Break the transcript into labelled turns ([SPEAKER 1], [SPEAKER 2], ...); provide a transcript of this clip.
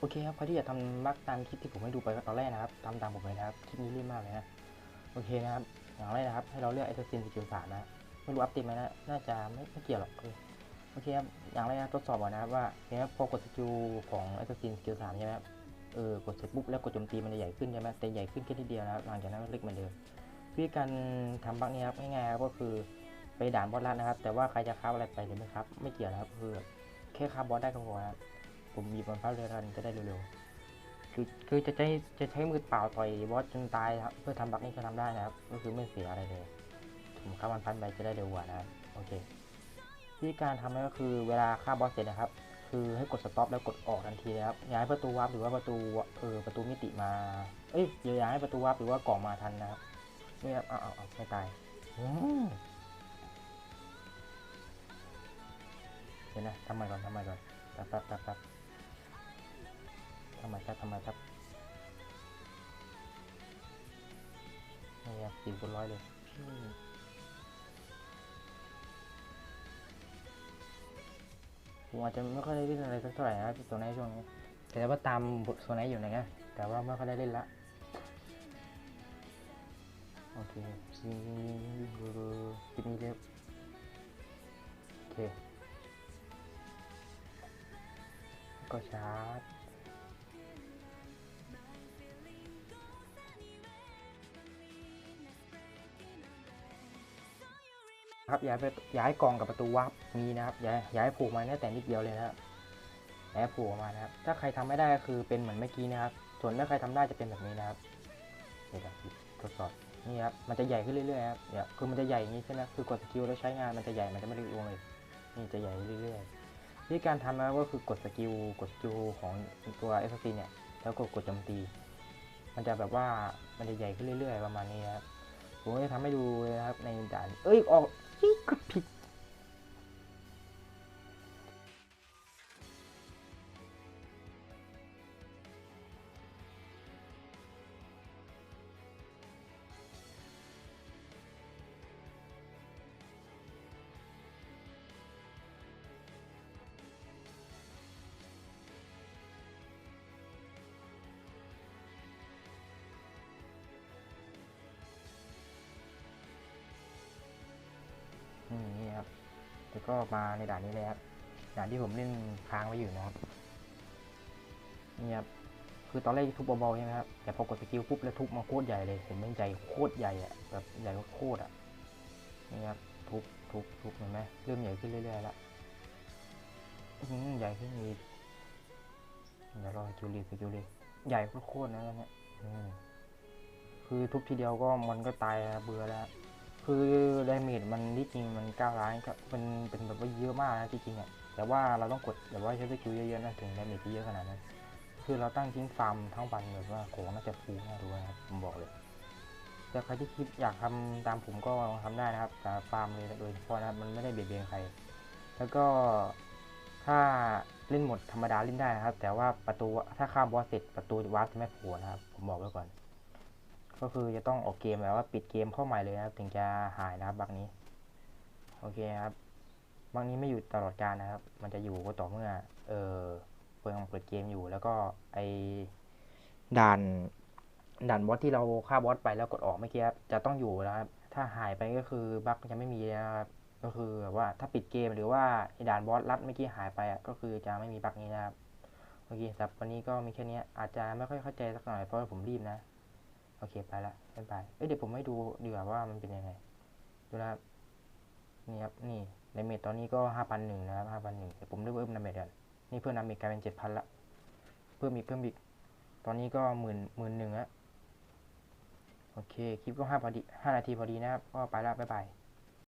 [SPEAKER 1] โอเคครับใครที่อยากทำบักตามคลิปที่ผมให้ดูไปตอนแรกนะครับตามตามผมเลยนะครับคลิปนี้รีบมากเลยนะโอเคนะครับอย่างแรกนะครับให้เราเลือกไอตัวซีนสกิลสามนะไม่รู้อัพติดไหมนะน่าจะไม่ไม่เกี่ยวหรอกคือโอเคครับอย่างแรกนะทดสอบก่อนนะครับว่าเนี่ยพอกดสกิลของไอตัวซีนสกิลสามใช่ไหมครับเออกดเสร็จปุ๊บแล้วกดโจมตีมันจะใหญ่ขึ้นใช่ไหมแต่ใหญ่ขึ้นแค่นิดเดียวนะครับหลังจากนั้นก็เล็กเหมือนเดิมวิธีการทำบักนี้ครับง่ายๆครับก็คือไปด่านบอสลัดนะครับ แต่ว่าใครจะค้าอะไรไปหรือไม่ครับ ไม่เกี่ยวนะครับคือแค่ค้าบอสได้ก็พอครับ ผมหยิบมันพาเรือรันจะได้เร็วๆคือคือจะใช้จะใช้มือเปล่าต่อยบอสจนตายครับเพื่อทำบักนี้จะทำได้นะครับ ก็คือไม่เสียอะไรเลยผมฆ่ามันพันไปจะได้เร็วกว่านะโอเควิธีการทำก็คือเวลาฆ่าบอสเสร็จนะครับ คือให้กดสต็อปแล้วกดออกทันทีนะครับอย่าให้ประตูวาร์ปหรือว่าประตูเออประตูมิติมาเอ้ยอย่าให้ประตูวาร์ปหรือว่ากล่องมาทันนะครับนี่ครับเอาเอาเอาไม่ตายเดี๋ยวนะทำใหม่ก่อนทำใหม่ก่อนแป๊บแป๊บแป๊บ ทำไมครับทำไมครับนี่ครับสี่คูณร้อยเลยผมอาจจะไม่ค่อยได้เล่นอะไรสักเท่าไหร่นะครับตัวไหนช่วงนี้ แต่ว่าตามบทตัวไหนอยู่นะแต่ว่าไม่ค่อยได้เล่นละโอเคคลิปนี้เรียบโอเคก็ชาร์จ ครับย้ายไปย้ายกล่องกับประตูวับมีนะครับย้ายย้ายผูกมาเนี่ยแต่นิดเดียวเลยนะครับย้ายผูกมานะครับ ถ้าใครทำไม่ได้ก็คือเป็นเหมือนเมื่อกี้นะครับ ส่วนถ้าใครทำได้จะเป็นแบบนี้นะครับเดี๋ยวทดสอบนี่ครับมันจะใหญ่ขึ้นเรื่อยๆครับเนี่ยคือมันจะใหญ่อย่างนี้ใช่ไหมคือกดสกิลแล้วใช้งานมันจะใหญ่มันจะไม่ได้ลงเลยนี่จะใหญ่เรื่อยๆวิธีการทำนะก็คือกดสกิลกดสกิลของตัวเอฟซีเนี่ยแล้วก็กดโจมตี มันจะแบบว่ามันจะใหญ่ขึ้นเรื่อย ๆ ประมาณนี้ครับผมจะทำให้ดูนะครับในด่าน เอ้ยออก ที่กด แล้วก็มาในด่านนี้เลยครับด่านที่ผมเล่นค้างไว้อยู่นะครับนี่ครับคือตอนแรกทุบเบาๆใช่ไหมครับแต่พอกดสกิลปุ๊บแล้วทุบมาโคตรใหญ่เลยเห็นมันใหญ่โคตรใหญ่อะแบบใหญ่โคตรอะนี่ครับทุบทุบทุบเห็นไหมเริ่มใหญ่ขึ้นเรื่อยๆแล้วอื้อหือใหญ่ขึ้นอีกเดี๋ยวรอสกิลรีสกิลรีใหญ่โคตรๆนะเนี่ยอืมคือทุบทีเดียวก็มันก็ตายเบื่อแล้ว คือดาเมจมันที่จริงมันเก้าล้านก็เป็นเป็นแบบว่าเยอะมากนะที่จริงอะแต่ว่าเราต้องกดแบบว่าใช้สกิลเยอะๆนะถึงดาเมจจะเยอะขนาดนั้นคือเราตั้งทิ้งฟาร์มทั้งวันแบบว่าของน่าจะฟูน่าดูนะครับผมบอกเลยแต่ใครที่คิดอยากทำตามผมก็ทำได้นะครับแต่ฟาร์มเลยโดยเฉพาะนะครับมันไม่ได้เบียดเบียนใคร แล้วก็ถ้าเล่นหมดธรรมดาเล่นได้นะครับ แต่ว่าประตูถ้าข้ามบอสเสร็จประตูวาร์ปจะไม่โผล่นะครับ ผมบอกไว้ก่อน ก็คือจะต้องออกเกมแบบว่าปิดเกมเข้าใหม่เลยนะครับ ถึงจะหายนะครับบักนี้ โอเคครับบักนี้ไม่อยู่ตลอดการนะครับ มันจะอยู่ก็ต่อเมื่อ เออเปิดเปิดเกมอยู่แล้วก็ไอด่านด่านบอสที่เราฆ่าบอสไปแล้วกดออกเมื่อกี้ครับจะต้องอยู่นะครับ ถ้าหายไปก็คือบั๊กจะไม่มีนะครับ ก็คือแบบว่าถ้าปิดเกมหรือว่าไอด่านบอสรัดเมื่อกี้หายไปอะก็คือจะไม่มีบั๊กนี้นะครับโอเคสำหรับวันนี้ก็มีแค่นี้อาจจะไม่ค่อยเข้าใจสักหน่อยเพราะว่าผมรีบนะ โอเคไปละบ๊ายบายเอ้ยเดี๋ยวผมให้ดูดีกว่าว่ามันเป็นยังไง ดูนะครับนี่ครับนี่ดาเมจตอนนี้ก็ห้าพันหนึ่งนะครับห้าพันหนึ่งเดี๋ยวผมเพิ่มเพิ่มดาเมจกันนี่เพิ่มดาเมจกลายเป็นเจ็ดพันละเพิ่มอีกเพิ่มอีกตอนนี้ก็หมื่นหมื่นหนึ่งละโอเคคลิปก็ห้าพอดีห้านาทีพอดีนะครับก็ไปละบ๊ายบาย